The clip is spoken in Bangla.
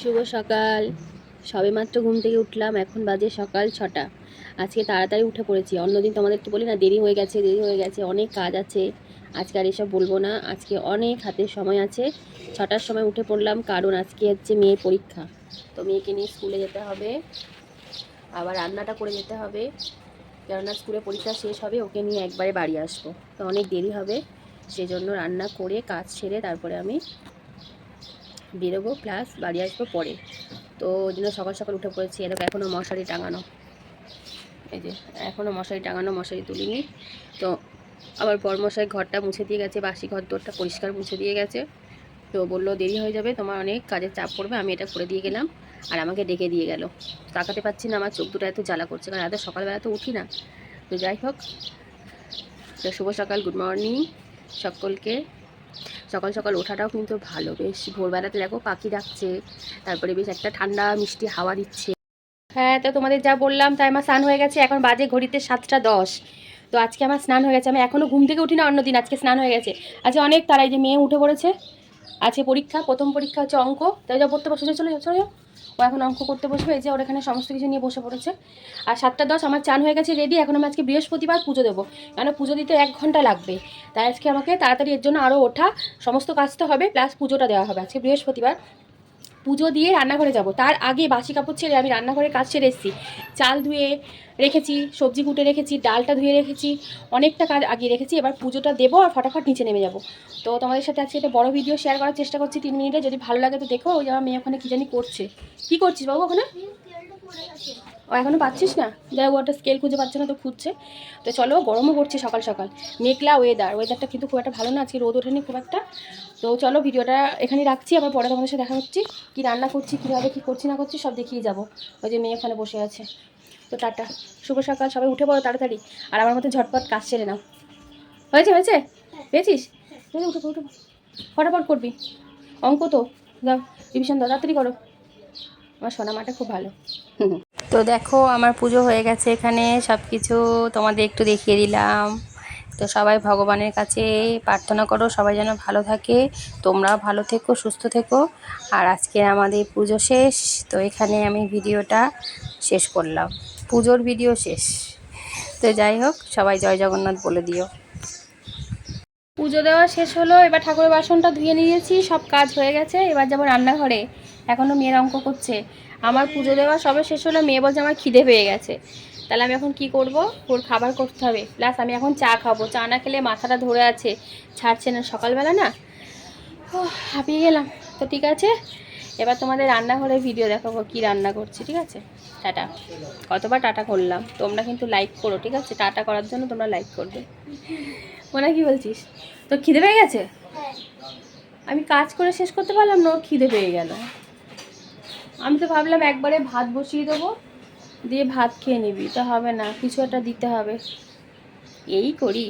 শুভ সকাল। সবে মাত্র ঘুম থেকে উঠলাম, এখন বাজে সকাল ছটা। আজকে তাড়াতাড়ি উঠে পড়েছি। অন্যদিন তোমাদেরকে বলি না, দেরি হয়ে গেছে, দেরি হয়ে গেছে, অনেক কাজ আছে। আজকে আর এসব বলব না। আজকে অনেক হাতে সময় আছে। ছটার সময় উঠে পড়লাম, কারণ আজকে হচ্ছে মেয়ের পরীক্ষা। তো মেয়েকে নিয়ে স্কুলে যেতে হবে। আবার রান্নাটা করে যেতে হবে। কেননা স্কুলে পরীক্ষা শেষ হবে, ওকে নিয়ে একবারে বাড়ি আসব। তো অনেক দেরি হবে। সেজন্য রান্না করে, কাজ সেরে তারপরে আমি বেরোবো প্লাস বাড়ি আসব পরে। তো ওই জন্য সকাল সকাল উঠে পড়েছি এরকম এখনও মশারি টাঙানো। এই যে এখনও মশারি টাঙানো, মশারি তুলিনি। তো আবার মশাই ঘরটা মুছে দিয়ে গেছে, বাসি ঘর দোরটা পরিষ্কার মুছে দিয়ে গেছে। তো বলল, দেরি হয়ে যাবে, তোমার অনেক কাজের চাপ পড়বে, আমি এটা করে দিয়ে গেলাম। আর আমাকে ডেকে দিয়ে গেল। তাকাতে পারছি না, আমার চোখ দুটো এত জ্বালা করছে, কারণ এত সকালবেলা তো উঠি না। তো যাই হোক, তো শুভ সকাল গুড মর্নিং সকলকে। সকাল সকাল ওঠাটাও কিন্তু ভালো। বেশ ভোরবেলাতে দেখো পাখি ডাকছে, তারপরে বেশ একটা ঠান্ডা, মিষ্টি হাওয়া দিচ্ছে। হ্যাঁ তো তোমাদের যা বললাম, তাই আমার স্নান হয়ে গেছে, এখন বাজে ঘড়িতে সাতটা দশ। তো আজকে আমার স্নান হয়ে গেছে, আমি এখনও ঘুম থেকে উঠি না অন্যদিন আজকে স্নান হয়ে গেছে। আজকে অনেক তারাই যে মেয়ে উঠে পড়েছে। আজকে পরীক্ষা, প্রথম পরীক্ষা হচ্ছে অঙ্ক। তাই যা পড়তে বসে, চলে চলে ও এখন অঙ্ক করতে বসবে, এই যে ওর এখানে সমস্ত কিছু নিয়ে বসে পড়েছে। আর সাতটা দশ, আমার চান হয়ে গেছে রেডি এখন আমি আজকে বৃহস্পতিবার পুজো দেবো। কেন, পুজো দিতে এক ঘণ্টা লাগবে। তাই আজকে আমাকে তাড়াতাড়ি এর জন্য আরও ওঠা, সমস্ত কাজ তো হবে প্লাস পুজোটা দেওয়া হবে আজকে বৃহস্পতিবার। পুজো দিয়ে রান্নাঘরে যাব। তার আগে বাসি কাপড় ছেড়ে আমি রান্নাঘরে কাজ সেরে এসেছি। চাল ধুয়ে রেখেছি, সবজি কুটে রেখেছি, ডালটা ধুয়ে রেখেছি, অনেকটা কাজ আগিয়ে রেখেছি। এবার পুজোটা দেবো আর ফটাফট নিচে নেমে যাব। তো তোমাদের সাথে আজকে একটা বড় ভিডিও শেয়ার করার চেষ্টা করছি তিন মিনিটে। যদি ভালো লাগে তো দেখো, ওই আমার মেয়ে ওখানে কী জানি করছে। কী করছিস বাবু ওখানে? ও এখনও পাচ্ছিস না? যাই ও একটা স্কেল খুঁজে পাচ্ছে না, তো খুঁজছে। তো চলো, গরমও পড়ছে সকাল সকাল। মেঘলা ওয়েদার ওয়েদারটা কিন্তু খুব একটা ভালো না, আজকে রোদ ওঠেনি খুব একটা। তো চলো, ভিডিওটা এখানে রাখছি, আবার পরে তোমাদের সাথে দেখা হচ্ছে। কী রান্না করছি, কীভাবে কী করছি, না করছি, সব দেখিয়ে যাব। ওই যে মেয়ে ওখানে বসে আছে। তো টাটা। শুভ সকাল, সবাই উঠে পড়ো তাড়াতাড়ি। আর আমার মতো ঝটপট কাজ সেরে নাও। হয়েছে হয়েছে? পেয়েছিস? উঠে উঠে ফটাফট করবি। অঙ্ক তো দাও রিভিশন দাও, তাড়াতাড়ি করো। আমার সোনা মাটা খুব ভালো। তো দেখো আমার পুজো হয়ে গেছে এখানে সব কিছু তোমাদের একটু দেখিয়ে দিলাম। তো সবাই ভগবানের কাছে প্রার্থনা করো সবাই যেন ভালো থাকে। তোমরাও ভালো থেকো সুস্থ থেকো। আর আজকে আমাদের পুজো শেষ তো এখানে আমি ভিডিওটা শেষ করলাম। পুজোর ভিডিও শেষ। তো যাই হোক সবাই জয় জগন্নাথ বলে দিও। পুজো দেওয়া শেষ হলো এবার ঠাকুরের বাসনটা ধুয়ে নিয়েছি সব কাজ হয়ে গেছে। এবার যাব রান্নাঘরে। এখনও মেয়ের অঙ্ক করছে। আমার পুজো দেওয়া সবে শেষ হলো মেয়ে বলছে আমার খিদে পেয়ে গেছে। তাহলে আমি এখন কি করব? ওর খাবার করতে হবে। প্লাস আমি এখন চা খাব। চা না খেলে মাথাটা ধরে আছে ছাড়ছে না সকালবেলা না। ও হাঁপিয়ে গেলাম। তো ঠিক আছে এবার তোমাদের রান্নাঘরের ভিডিও দেখাবো কি রান্না করছি ঠিক আছে? টাটা। কতবার টাটা করলাম। তোমরা কিন্তু লাইক করো ঠিক আছে? টাটা করার জন্য তোমরা লাইক করবে। মনে কি বলছিস? তো খিদে পেয়ে গেছে? আমি কাজ করে শেষ করতে পারলাম না খিদে পেয়ে গেল। আমি তো ভাবলাম একবারে ভাত বসিয়ে দেবো, দিয়ে ভাত খেয়ে নিবি, তা হবে না, কিছু একটা দিতে হবে। এই করি।